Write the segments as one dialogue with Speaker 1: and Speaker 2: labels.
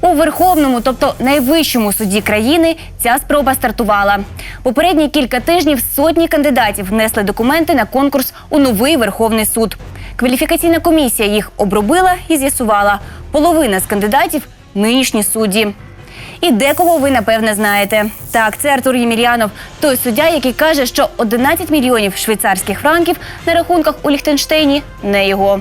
Speaker 1: У Верховному, тобто найвищому суді країни, ця спроба стартувала. Попередні кілька тижнів сотні кандидатів внесли документи на конкурс у новий Верховний суд. Кваліфікаційна комісія їх обробила і з'ясувала. Половина з кандидатів нинішні судді. І декого ви напевне знаєте. Так, це Артур Ємельянов, той суддя, який каже, що 11 мільйонів швейцарських франків на рахунках у Ліхтенштейні не його.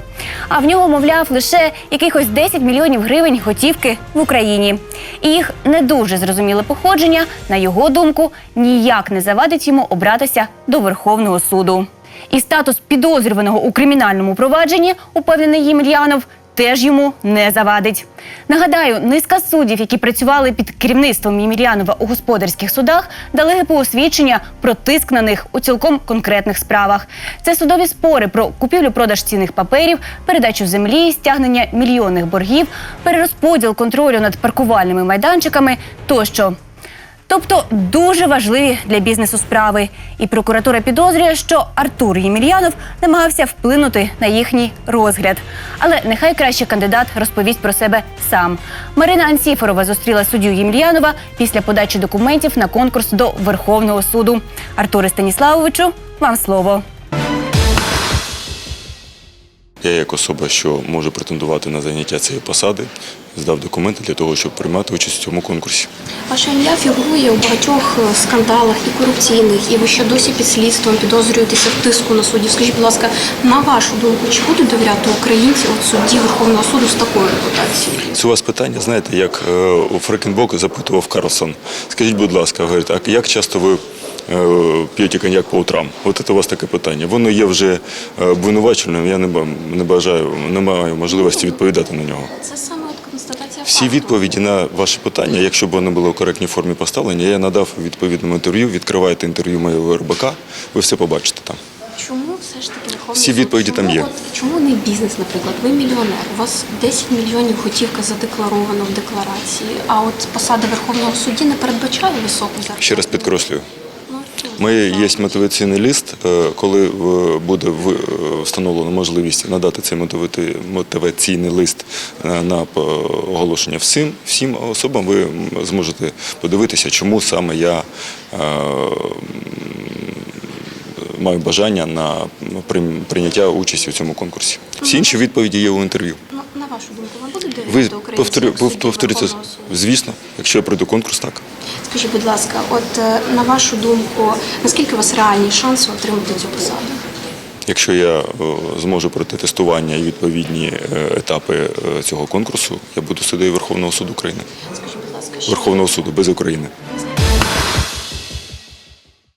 Speaker 1: А в нього, мовляв, лише якихось 10 мільйонів гривень готівки в Україні. І їх не дуже зрозуміле походження, на його думку, ніяк не завадить йому обратися до Верховного суду. І статус підозрюваного у кримінальному провадженні, упевнений Ємельянов, теж йому не завадить. Нагадаю, низка суддів, які працювали під керівництвом Ємельянова у господарських судах, дали ГПУ свідчення про тиск на них у цілком конкретних справах. Це судові спори про купівлю-продаж цінних паперів, передачу землі, стягнення мільйонних боргів, перерозподіл контролю над паркувальними майданчиками тощо. Тобто дуже важливі для бізнесу справи. І прокуратура підозрює, що Артур Ємельянов намагався вплинути на їхній розгляд. Але нехай краще кандидат розповість про себе сам. Марина Ансіфорова зустріла суддю Ємельянова після подачі документів на конкурс до Верховного суду. Артуре Станіславовичу, вам слово.
Speaker 2: Я як особа, що може претендувати на заняття цієї посади, здав документи для того, щоб приймати участь у цьому конкурсі.
Speaker 3: Ваше ім'я фігурує у багатьох скандалах і корупційних, і ви ще досі під слідством підозрюєтеся в тиску на суддів. Скажіть, будь ласка, на вашу думку, чи будуть довіряти українці от судді Верховного суду з такою репутацією?
Speaker 2: Це у вас питання, знаєте, як е, у Фрекенбок запитував Карлсон. Скажіть, будь ласка, говорить, а як часто ви п'єте коньяк по утрам? От це у вас таке питання. Воно є вже е, обвинуваченим, я не, не бажаю, не маю можливості відповідати на нього.
Speaker 3: Це саме констатація
Speaker 2: Всі відповіді на ваші питання, якщо б вони були у коректній формі поставлені, я надав відповідному інтерв'ю. Відкривайте інтерв'ю моєго РБК, ви все побачите там.
Speaker 3: Чому все ж таки Верховний
Speaker 2: Всі відповіді
Speaker 3: Чому
Speaker 2: там є.
Speaker 3: от- чому не бізнес, наприклад? Ви мільйонер, у вас 10 мільйонів готівка задекларовано в декларації, а от посада Верховного судді не передбачає високу зарплату?
Speaker 2: Ще раз підкреслюю. Ми є мотиваційний лист, е, коли е, буде в- е, встановлено можливість надати цей мотиваційний лист на оголошення всім, всім особам, ви зможете подивитися, чому саме я маю бажання на прийняття участі у цьому конкурсі. Всі інші відповіді є у інтерв'ю.
Speaker 3: На вашу думку, вам буде довіряти
Speaker 2: Ви
Speaker 3: українці?
Speaker 2: повторю,
Speaker 3: як судді
Speaker 2: повторюєте,
Speaker 3: Верховного суду?
Speaker 2: звісно, якщо я пройду конкурс, так.
Speaker 3: Скажіть, будь ласка, от е, на вашу думку, наскільки у вас реальні шанси отримати цю посаду?
Speaker 2: Якщо я е, зможу пройти тестування і відповідні е, етапи цього конкурсу, я буду суддею Верховного суду України.
Speaker 3: Скажіть, будь ласка, що
Speaker 2: Верховного суду без України.